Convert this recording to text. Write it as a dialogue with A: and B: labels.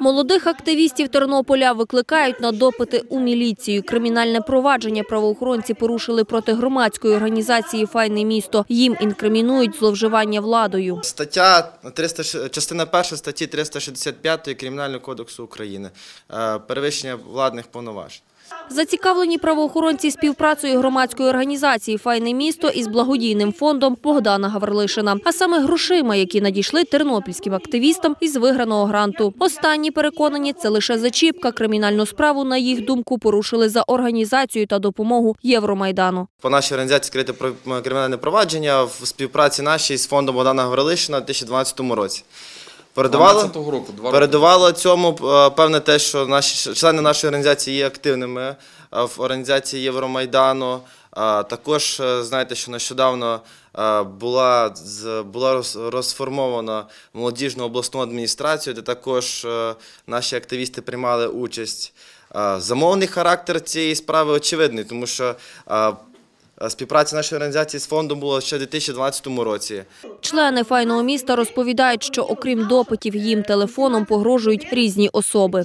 A: Молодих активістів Тернополя викликають на допити у міліцію. Кримінальне провадження правоохоронці порушили проти громадської організації «Файне місто». Їм інкримінують зловживання владою.
B: Стаття 300, ш- частина 1 статті 365 Кримінального кодексу України. Е, Перевищення владних повноважень.
A: Зацікавлені правоохоронці співпрацею громадської організації «Файне місто» із благодійним фондом Богдана Гаврилишина, а саме грошима, які надійшли тернопільським активістам із виграного гранту. Останні переконані, це лише зачіпка. Кримінальну справу, на їх думку, порушили за організацію та допомогу Євромайдану.
B: По нашій організації скрите кримінальне провадження в співпраці нашій з фондом Богдана Гаврилишина у 2012 році. Передувало,
C: року, два
B: цьому е, певне те, що наші члени нашої організації є активними е, в організації Євромайдану. Також е, знаєте, що нещодавно була, була розформована молодіжну обласну адміністрацію, де також наші активісти приймали участь. Замовний характер цієї справи очевидний, тому що співпраця нашої організації з фондом була ще в 2012 році.
A: Члени «Файного міста» розповідають, що окрім допитів, їм телефоном погрожують різні особи.